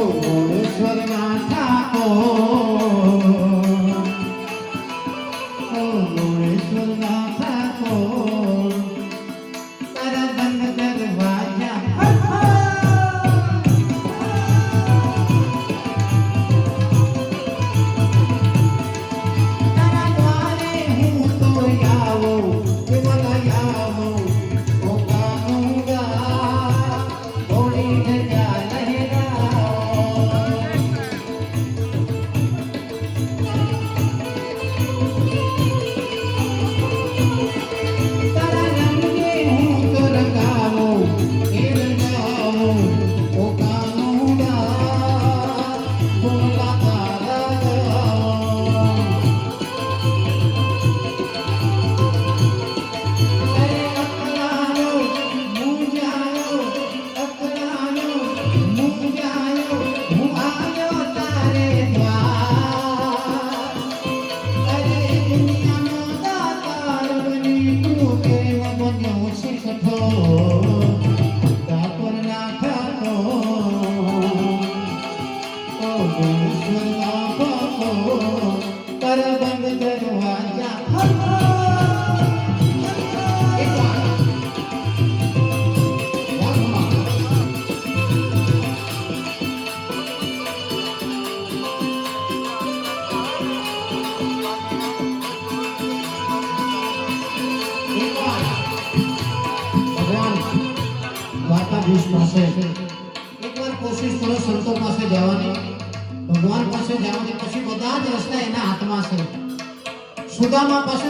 Oh, Dwarkadhish પાસે. એકવાર કોશિશ કરો, સંતો પાસે જવાની. ભગવાન પાસે જવાની, પછી બધા જ રસ્તા એના હાથમાં છે. સુદામા પાસે